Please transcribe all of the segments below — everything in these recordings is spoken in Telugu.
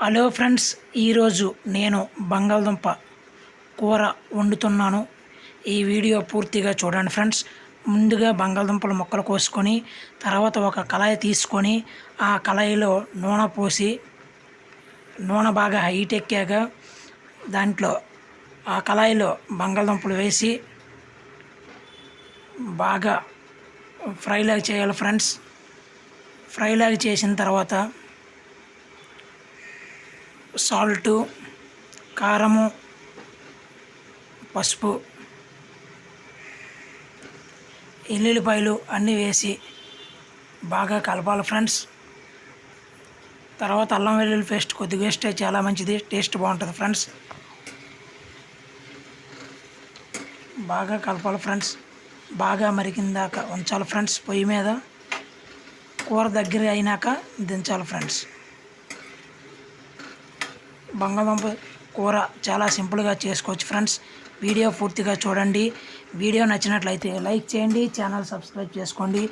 హలో ఫ్రెండ్స్ ఈరోజు నేను బంగాళదుంప కూర వండుతున్నాను. ఈ వీడియో పూర్తిగా చూడండి ఫ్రెండ్స్. ముందుగా బంగాళదుంపల ముక్కలు కోసుకొని తర్వాత ఒక కళాయి తీసుకొని ఆ కళాయిలో నూనె పోసి నూనె బాగా హైట్ ఎక్కాక దాంట్లో ఆ కళాయిలో బంగాళదుంపలు వేసి బాగా ఫ్రైలాగా చేయాలి ఫ్రెండ్స్. ఫ్రైలాగా చేసిన తర్వాత సాల్టు కారము పసుపు ఎల్లుల్లిపాయలు అన్నీ వేసి బాగా కలపాలి ఫ్రెండ్స్. తర్వాత అల్లం వెల్లుల్లి పేస్ట్ కొద్దిగా వేస్తే చాలా మంచిది టేస్ట్ బాగుంటుంది ఫ్రెండ్స్. బాగా కలపాలి ఫ్రెండ్స్. బాగా మరిగిందాక ఉంచాలి ఫ్రెండ్స్ పొయ్యి మీద. కూర దగ్గర అయినాక దించాలి ఫ్రెండ్స్. బంగాళదుంప కూర చాలా సింపుల్గా చేసుకోవచ్చు ఫ్రెండ్స్. వీడియో పూర్తిగా చూడండి. వీడియో నచ్చినట్లయితే లైక్ చేయండి ఛానల్ సబ్స్క్రైబ్ చేసుకోండి.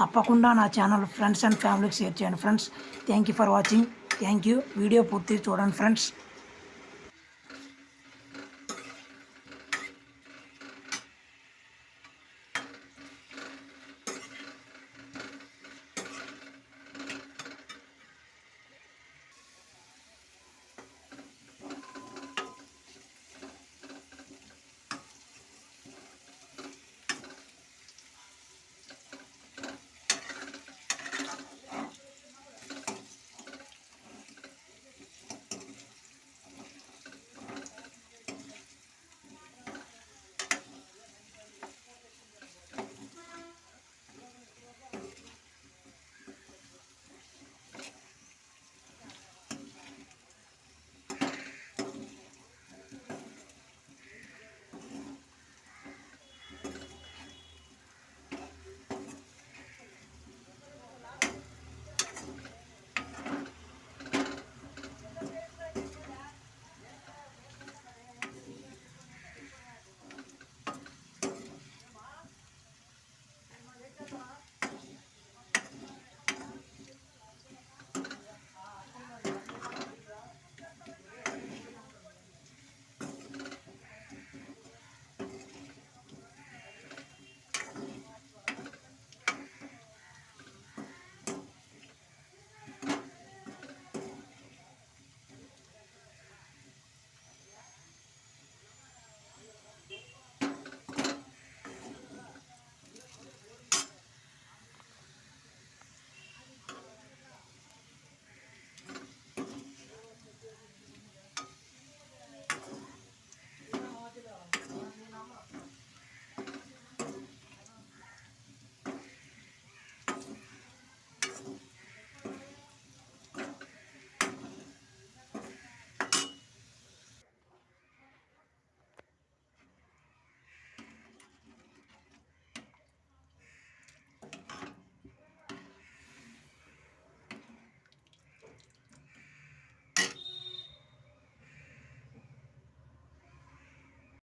తప్పకుండా నా ఛానల్ ఫ్రెండ్స్ అండ్ ఫ్యామిలీకి షేర్ చేయండి friends. Thank you for watching. Thank you. Video పూర్తిగా చూడండి ఫ్రెండ్స్.